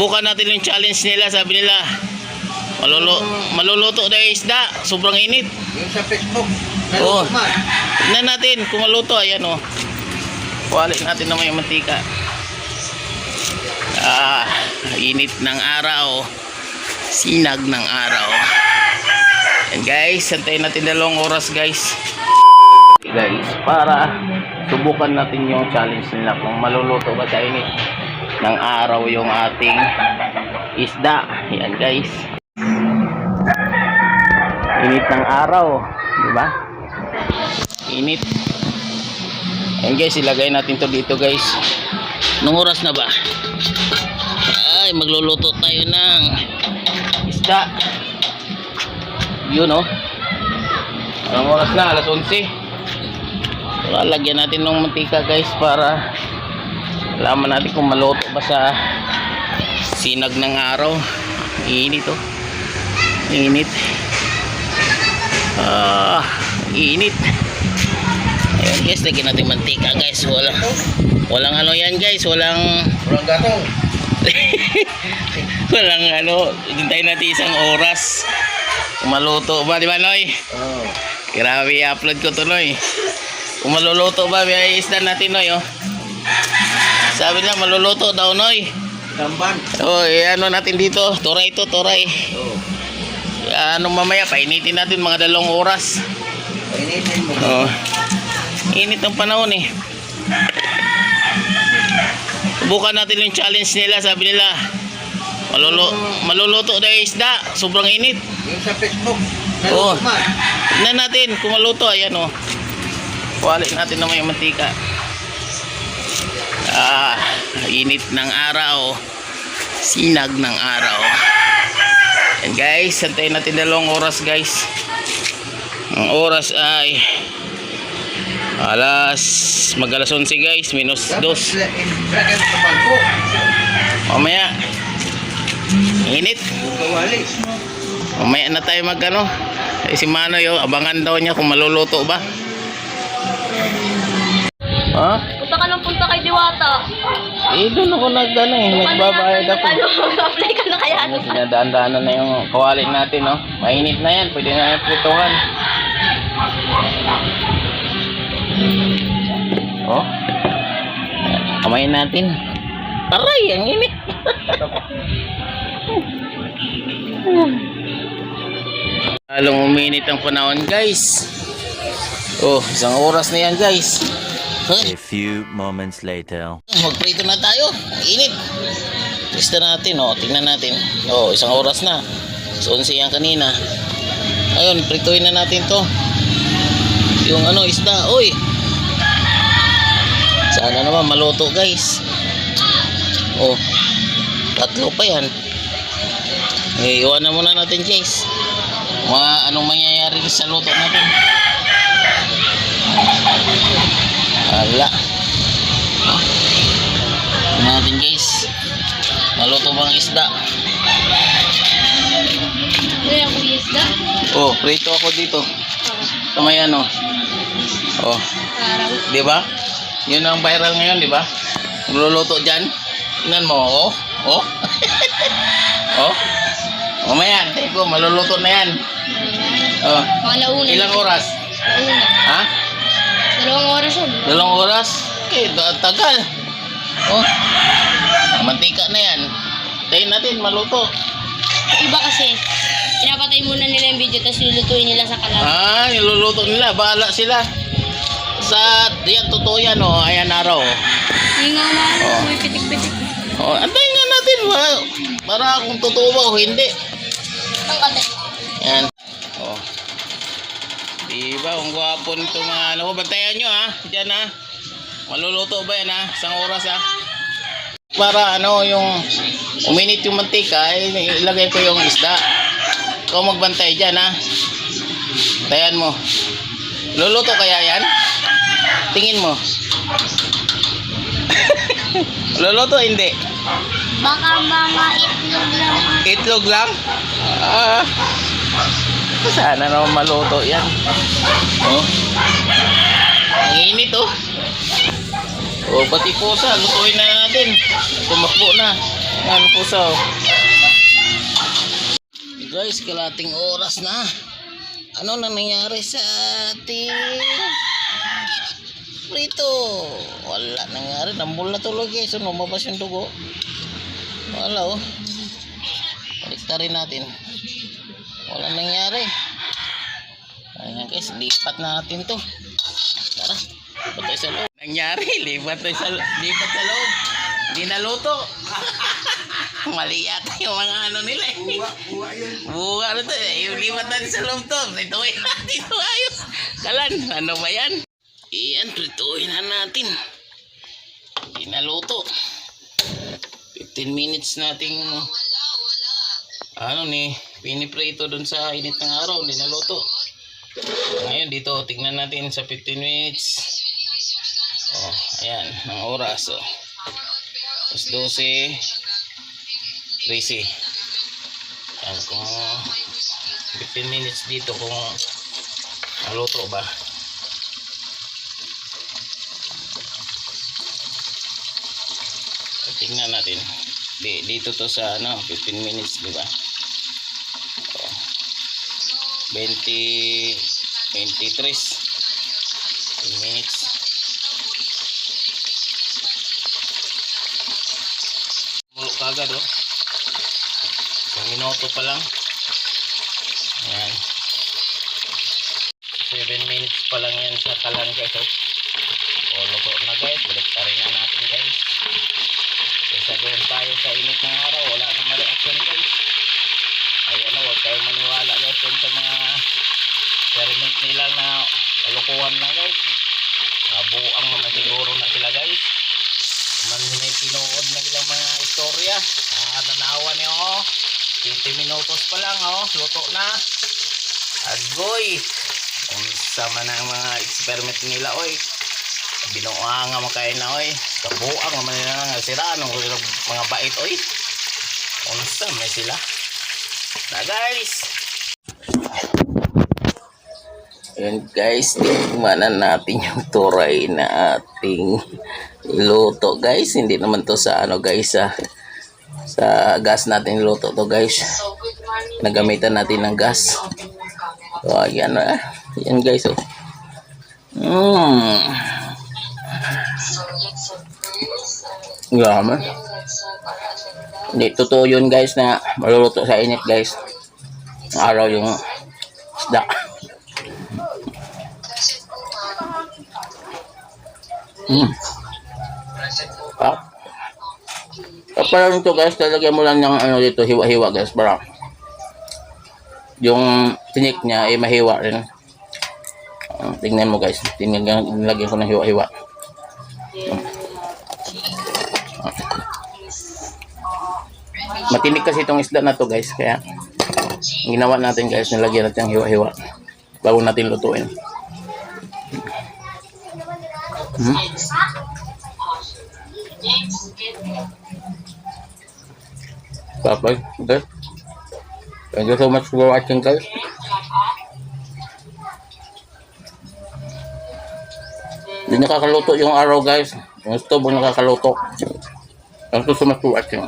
Subukan natin yung challenge nila, sabi nila. Malulu maluluto na yung isda, sobrang init. Yung sa Facebook. Oo. Tignan natin kung maluto, ayan o. Kuwalik natin naman yung mantika. Ah, init ng araw. Sinag ng araw. And guys, antayin natin dalawang oras guys. Guys, para subukan natin yung challenge nila kung maluluto ba sa init ng araw yung ating isda. Yan guys. Init ng araw, di ba? Init. Ayan guys, ilagay natin to dito guys. Nung oras na ba? Ay, magluluto tayo ng isda. Yun oh. Anong oras na? Alas 11. So, natin ng mantika guys para alaman natin kung maluto ba sa sinag ng araw. Init oh. Init. Ah, init. Ayan guys, lagyan natin mantika guys. Walang, walang ano yan guys. Walang, Walang gatong. walang ano. Hintayin natin isang oras. Maluto ba, di ba Noy? Oo. Grabe, i-upload ko to Noy. Kung maluluto ba, may isda natin Noy oh. Sabi nila, maluluto daw Noy. Tamban. Oh, eh, ano natin dito? Turay to, turay. Oo. Ano mamaya, painitin natin mga dalawang oras. Painitin mo. Oh. Init ng panahon eh. Subukan natin yung challenge nila, sabi nila. Malulu maluluto na yung isda, sobrang init. Yung sa Facebook. Oo. Man. Tignan natin kung maluto, ayan oh. Kuwalik natin naman yung mantika. Ah, init ng araw. Sinag ng araw. And guys, antayin natin dalawang oras guys. Ang oras ay alas mag alas 11 guys, minus 2. Tapos, ilagay mo sa bangko. Mamaya. Init. Mamaya na tayo mag ano. Eh, si Manoy oh, abangan daw niya kung maluluto ba. Ha? Punta ka ng punta kay Diwata. Eh, doon ako nag ano eh, nagbabayad ako. Ano, apply ka na kaya. Ano, dinadaan-daanan na yung kawali natin, no? Mainit na yan, pwede na yung prituhan. Oh. Kamayin natin. Aray, ang init. Lalong uminit ang panahon, guys. Oh, isang oras na yan, guys. A few moments later. Magprito na tayo. Init. Testa natin, oh. Tingnan natin. Oh, isang oras na. So, 11 yan kanina. Ayun, prituin na natin to. Yung ano, isda. Uy! Sana naman maluto, guys. Oh, tatlo pa yan. Eh, iwan na muna natin, guys. Mga anong mangyayari sa luto natin. Ala. Oh. Tingnan natin guys. Maluto bang isda? Yung kuya isda? Oh, prito ako dito. Kamay ano. Oh, Parang. di ba? Yun ang viral ngayon, di ba? Luluto diyan. Tingnan mo, oh. Oh. oh. Mamaya, tayo ko, maluluto na yan. Oh. Ilang oras? Ha? Dalawang oras yun. Dalawang oras? Okay, da- tagal. Oh. Mantika na yan. Tayin natin, maluto. Iba kasi, pinapatay muna nila yung video tapos lulutuin nila sa kalan. Ah, niluluto nila. Bahala sila. Sa, yan, totoo yan, oh. Ayan araw. oh. Hindi nga na, Oh. may pitik-pitik. Oh, antayin nga natin, ba? Para kung totoo ba o hindi. Ang kate. Yan. Oh. Diba, ang gwapo nito mga ano. Bantayan nyo, ha? Diyan, ha? Maluluto ba yan, ha? Isang oras, ha? Para, ano, yung uminit yung mantika, eh, ilagay ko yung isda. Ikaw magbantay dyan, ha? Tayan mo. Luluto kaya yan? Tingin mo. Luluto, hindi. Baka mga itlog lang. Itlog lang? Ah. Sana naman maluto yan. Oh. Ang init oh. Oh, pati pusa, lutuin na natin. Tumakbo na. Ano puso? Guys, kalating oras na. Ano na nangyari sa ating prito? Wala nangyari. Nambul na tuloy guys. Ano, lumabas yung dugo. Wala oh. Balikta rin natin. Wala nangyari. Ayan guys, lipat natin to. Tara, lipat tayo sa loob. Nangyari, lipat tayo sa, lipat sa loob. Hindi naluto. Mali yata yung mga ano nila eh. Buwa, buwa yun. Buka na to eh. Yung lipat natin sa loob to. Prituin natin to ayos. Kalan, ano ba yan? Iyan, prituin na natin. Hindi naluto. 15 minutes nating ano ni piniprito dun sa init ng araw. Hindi naluto. Ngayon dito, tingnan natin sa 15 minutes. Oh, ayan, ang oras. Oh. Tapos 12, 13. Ayan, kung 15 minutes dito kung naluto ba. Tingnan natin. Di, dito to sa ano, 15 minutes, di ba? Oh. 20 23 15 minutes. Mulok kagad oh. Isang minuto pa lang. Ayan. 7 minutes pa lang yan sa kalan guys. Oh. O, luto na guys. Balik pa rin na natin guys. Kaysa doon tayo sa init ng araw. Wala na. Ayan na, huwag kayong maniwala guys dun sa mga experiment nila na kalukuhan lang guys. Nabuang naman siguro na sila guys. Man may pinuod na ilang mga istorya. Ah, tanawa niyo oh. 20 minutos pa lang oh. Luto na. Agoy. Unsa man ang mga experiment nila oy. Binuang nga makain na oy. Kabuang naman nila nga sira anong mga bait oy. Unsa may sila. Na guys. Ayan guys, tingnan natin yung turay na ating luto guys. Hindi naman to sa ano guys sa sa gas natin luto to guys. Nagamitan natin ng gas. So ayan na. Ayan guys oh. Mmm. Yaman. Hindi, totoo yun guys na maluluto sa init guys. Araw yung isda. Mm. Ah. Para nito guys, talagyan mo lang ng ano dito, hiwa-hiwa guys, para yung tinik niya ay mahiwa rin. Ah, tingnan mo guys, tingnan nilagyan ko ng hiwa-hiwa. Matinik kasi itong isda na to guys, kaya ang ginawa natin guys, nilagyan natin ng hiwa-hiwa bago natin lutuin. Hmm? Papay, okay. Thank you so much for watching guys. Hindi nakakaluto yung araw guys. Yung stove ang nakakaluto. Thank you so much for watching.